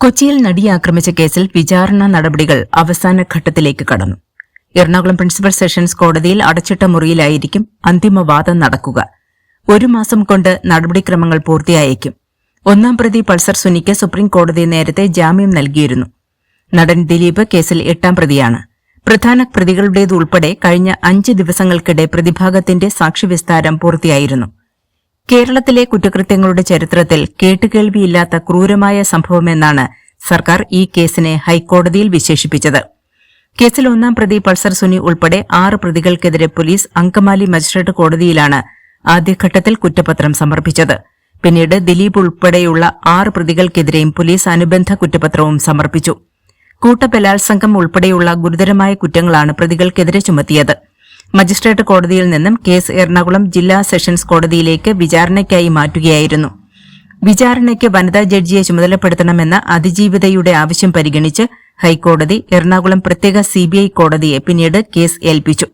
കൊച്ചിയിൽ നടിയെ ആക്രമിച്ച കേസിൽ വിചാരണ നടപടികൾ അവസാന ഘട്ടത്തിലേക്ക് കടന്നു. എറണാകുളം പ്രിൻസിപ്പൽ സെഷൻസ് കോടതിയിൽ അടച്ചിട്ട മുറിയിലായിരിക്കും അന്തിമവാദം നടക്കുക. ഒരു മാസം കൊണ്ട് നടപടിക്രമങ്ങൾ പൂർത്തിയായേക്കും. ഒന്നാം പ്രതി പൾസർ സുനിക്ക് സുപ്രീം കോടതി നേരത്തെ ജാമ്യം നൽകിയിരുന്നു. നടൻ ദിലീപ് കേസിൽ എട്ടാം പ്രതിയാണ്. പ്രധാന പ്രതികളുടേതുൾപ്പെടെ കഴിഞ്ഞ അഞ്ച് ദിവസങ്ങൾക്കിടെ പ്രതിഭാഗത്തിന്റെ സാക്ഷിവിസ്താരം പൂർത്തിയായിരുന്നു. കേരളത്തിലെ കുറ്റകൃത്യങ്ങളുടെ ചരിത്രത്തിൽ കേട്ടുകേൾവിയില്ലാത്ത ക്രൂരമായ സംഭവമെന്നാണ് സർക്കാർ ഈ കേസിനെ ഹൈക്കോടതിയിൽ വിശേഷിപ്പിച്ചത്. കേസിൽ ഒന്നാം പ്രതി പൾസർ സുനി ഉൾപ്പെടെ ആറ് പ്രതികൾക്കെതിരെ പോലീസ് അങ്കമാലി മജിസ്ട്രേറ്റ് കോടതിയിലാണ് ആദ്യഘട്ടത്തിൽ കുറ്റപത്രം സമർപ്പിച്ചത്. പിന്നീട് ദിലീപ് ഉൾപ്പെടെയുള്ള ആറ് പ്രതികൾക്കെതിരെയും പോലീസ് അനുബന്ധ കുറ്റപത്രവും സമർപ്പിച്ചു. കൂട്ടബലാത്സംഗം ഉൾപ്പെടെയുള്ള ഗുരുതരമായ കുറ്റങ്ങളാണ് പ്രതികൾക്കെതിരെ ചുമത്തിയത്. മജിസ്ട്രേറ്റ് കോടതിയിൽ നിന്നും കേസ് എറണാകുളം ജില്ലാ സെഷൻസ് കോടതിയിലേക്ക് വിചാരണയ്ക്കായി മാറ്റുകയായിരുന്നു. വിചാരണയ്ക്ക് വനിതാ ജഡ്ജിയെ ചുമതലപ്പെടുത്തണമെന്ന അതിജീവിതയുടെ ആവശ്യം പരിഗണിച്ച് ഹൈക്കോടതി എറണാകുളം പ്രത്യേക സിബിഐ കോടതിയെ പിന്നീട് കേസ് ഏൽപ്പിച്ചു.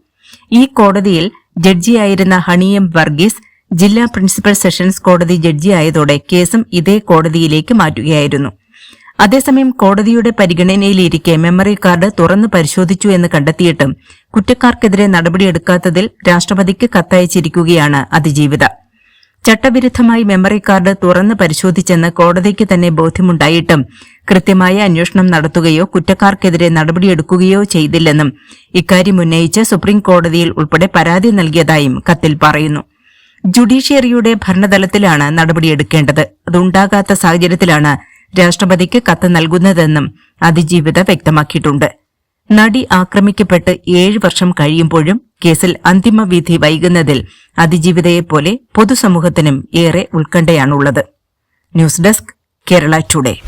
ഈ കോടതിയിൽ ജഡ്ജിയായിരുന്ന ഹണിയം വർഗീസ് ജില്ലാ പ്രിൻസിപ്പൽ സെഷൻസ് കോടതി ജഡ്ജിയായതോടെ കേസും ഇതേ കോടതിയിലേക്ക് മാറ്റുകയായിരുന്നു. അതേസമയം കോടതിയുടെ പരിഗണനയിലിരിക്കെ മെമ്മറി കാർഡ് തുറന്നു പരിശോധിച്ചു എന്ന് കണ്ടെത്തിയിട്ടും കുറ്റക്കാർക്കെതിരെ നടപടിയെടുക്കാത്തതിൽ രാഷ്ട്രപതിക്ക് കത്തയച്ചിരിക്കുകയാണ് അതിജീവിത. ചട്ടവിരുദ്ധമായി മെമ്മറി കാർഡ് തുറന്ന് പരിശോധിച്ചെന്ന് കോടതിക്ക് തന്നെ ബോധ്യമുണ്ടായിട്ടും കൃത്യമായ അന്വേഷണം നടത്തുകയോ കുറ്റക്കാർക്കെതിരെ നടപടിയെടുക്കുകയോ ചെയ്തില്ലെന്നും ഇക്കാര്യം ഉന്നയിച്ച് സുപ്രീം കോടതിയിൽ ഉൾപ്പെടെ പരാതി നൽകിയതായും കത്തിൽ പറയുന്നു. ജുഡീഷ്യറിയുടെ ഭരണതലത്തിലാണ് നടപടിയെടുക്കേണ്ടത്. അതുണ്ടാകാത്ത സാഹചര്യത്തിലാണ് രാഷ്ട്രപതിക്ക് കത്ത് നൽകുന്നതെന്നും അതിജീവിത വ്യക്തമാക്കിയിട്ടുണ്ട്. നടി ആക്രമിക്കപ്പെട്ട് ഏഴ് വർഷം കഴിയുമ്പോഴും കേസിൽ അന്തിമവിധി വൈകുന്നതിൽ അതിജീവിതയെപ്പോലെ പൊതുസമൂഹത്തിനും ഏറെ ഉത്കണ്ഠയാണുള്ളത്. News desk Kerala today.